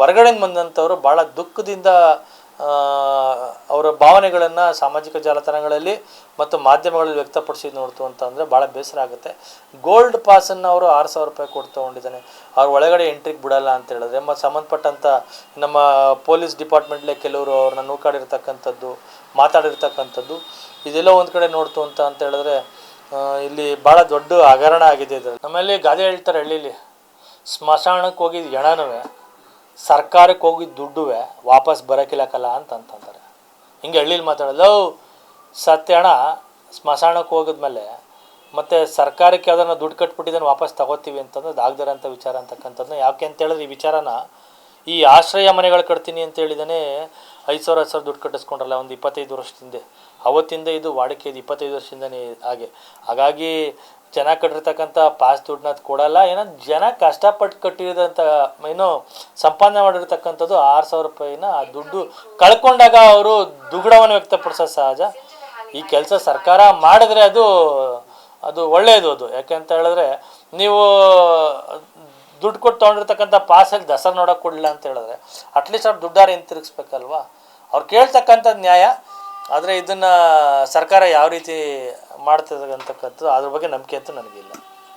ಹೊರಗಡೆಯಿಂದ ಬಂದಂಥವರು ಭಾಳ ದುಃಖದಿಂದ ಅವರ ಭಾವನೆಗಳನ್ನು ಸಾಮಾಜಿಕ ಜಾಲತಾಣಗಳಲ್ಲಿ ಮತ್ತು ಮಾಧ್ಯಮಗಳಲ್ಲಿ ವ್ಯಕ್ತಪಡಿಸಿ ನೋಡ್ತು ಅಂತ ಅಂದರೆ ಭಾಳ ಬೇಸರ ಆಗುತ್ತೆ. ಗೋಲ್ಡ್ ಪಾಸನ್ನು ಅವರು ಆರು ಸಾವಿರ ರೂಪಾಯಿ ಕೊಟ್ಟು ತೊಗೊಂಡಿದ್ದಾನೆ. ಅವ್ರ ಒಳಗಡೆ ಎಂಟ್ರಿಗೆ ಬಿಡಲ್ಲ ಅಂತ ಹೇಳಿದ್ರೆ ಮತ್ತು ಸಂಬಂಧಪಟ್ಟಂಥ ನಮ್ಮ ಪೊಲೀಸ್ ಡಿಪಾರ್ಟ್ಮೆಂಟ್ಲೇ ಕೆಲವರು ಅವ್ರನ್ನ ನೂಕಾಡಿರ್ತಕ್ಕಂಥದ್ದು, ಮಾತಾಡಿರ್ತಕ್ಕಂಥದ್ದು, ಇದೆಲ್ಲ ಒಂದು ಕಡೆ ನೋಡ್ತು ಅಂತ ಅಂತ ಹೇಳಿದ್ರೆ ಇಲ್ಲಿ ಭಾಳ ದೊಡ್ಡ ಹಗರಣ ಆಗಿದೆ ಇದು ನಮ್ಮಲ್ಲಿ ಗಾದೆ ಹೇಳ್ತಾರೆ ಹಳ್ಳಿಲಿ ಸ್ಮಶಾನಕ್ಕೆ ಹೋಗಿದ್ದು ಹೆಣನುವೆ. ಸರ್ಕಾರಕ್ಕೆ ಹೋಗಿದ್ದ ದುಡ್ಡುವೆ, ವಾಪಸ್ ಬರೋಕಿಲ್ಲಕಲ್ಲ ಅಂತಂತಂತಾರೆ ಹಿಂಗೆ ಹಳ್ಳಿಲಿ ಮಾತಾಡೋದು ಸತ್ಯ ಹಣ ಸ್ಮಶಾನಕ್ಕೆ ಹೋಗಿದ್ಮೇಲೆ ಮತ್ತು ಸರ್ಕಾರಕ್ಕೆ ಯಾವ್ದಾನ ದುಡ್ಡು ಕಟ್ಬಿಟ್ಟಿದ್ದಾನೆ, ವಾಪಸ್ ತಗೋತೀವಿ ಅಂತಂದ್ರೆ ಆಗದಿರೋಂಥ ವಿಚಾರ ಅಂತಕ್ಕಂಥದ್ದನ್ನ ಯಾಕೆ ಅಂತೇಳಿದ್ರೆ ಈ ವಿಚಾರನ ಈ ಆಶ್ರಯ ಮನೆಗಳು ಕಟ್ತೀನಿ ಅಂತ ಹೇಳಿದಾನೆ ಐದು ಸಾವಿರ, ಹತ್ತು ಸಾವಿರ ದುಡ್ಡು ಕಟ್ಟಿಸ್ಕೊಂಡ್ರಲ್ಲ, ಒಂದು ಇಪ್ಪತ್ತೈದು ವರ್ಷದಿಂದ. ಅವತ್ತಿಂದ ಇದು ವಾಡಿಕೆ ಇದು ಇಪ್ಪತ್ತೈದು ವರ್ಷದಿಂದನೇ ಹಾಗೆ ಹಾಗಾಗಿ ಜನ ಕಟ್ಟಿರ್ತಕ್ಕಂಥ ಪಾಸ್ ದುಡ್ಡನ್ನ ಕೊಡಲ್ಲ, ಏನೋ ಜನ ಕಷ್ಟಪಟ್ಟು ಕಟ್ಟಿರೋದಂಥ ಏನು ಸಂಪಾದನೆ ಮಾಡಿರ್ತಕ್ಕಂಥದ್ದು ಆರು ಸಾವಿರ ರೂಪಾಯಿನ ಆ ದುಡ್ಡು ಕಳ್ಕೊಂಡಾಗ ಅವರು ದುಗುಡವನ್ನು ವ್ಯಕ್ತಪಡಿಸೋದು ಸಹಜ. ಈ ಕೆಲಸ ಸರ್ಕಾರ ಮಾಡಿದ್ರೆ ಅದು ಅದು ಒಳ್ಳೆಯದು ಅದು. ಯಾಕೆಂತ ಹೇಳಿದ್ರೆ, ನೀವು ದುಡ್ಡು ಕೊಟ್ಟು ತೊಗೊಂಡಿರ್ತಕ್ಕಂಥ ಪಾಸಲ್ಲಿ ದಸರಾ ನೋಡೋಕೆ ಕೊಡಲಿಲ್ಲ ಅಂತ ಹೇಳಿದ್ರೆ ಅಟ್ಲೀಸ್ಟ್ ಅವ್ರು ದುಡ್ಡಾರ ಹಿಂತಿರುಗಿಸ್ಬೇಕಲ್ವಾ? ಅವ್ರು ಕೇಳ್ತಕ್ಕಂಥದ್ದು ನ್ಯಾಯ, ಆದರೆ ಇದನ್ನು ಸರ್ಕಾರ ಯಾವ ರೀತಿ ಮಾಡ್ತದೆ ಅಂತಕ್ಕಂಥದ್ದು ಅದ್ರ ಬಗ್ಗೆ ನಂಬಿಕೆ ಅಂತೂ ನನಗಿಲ್ಲ.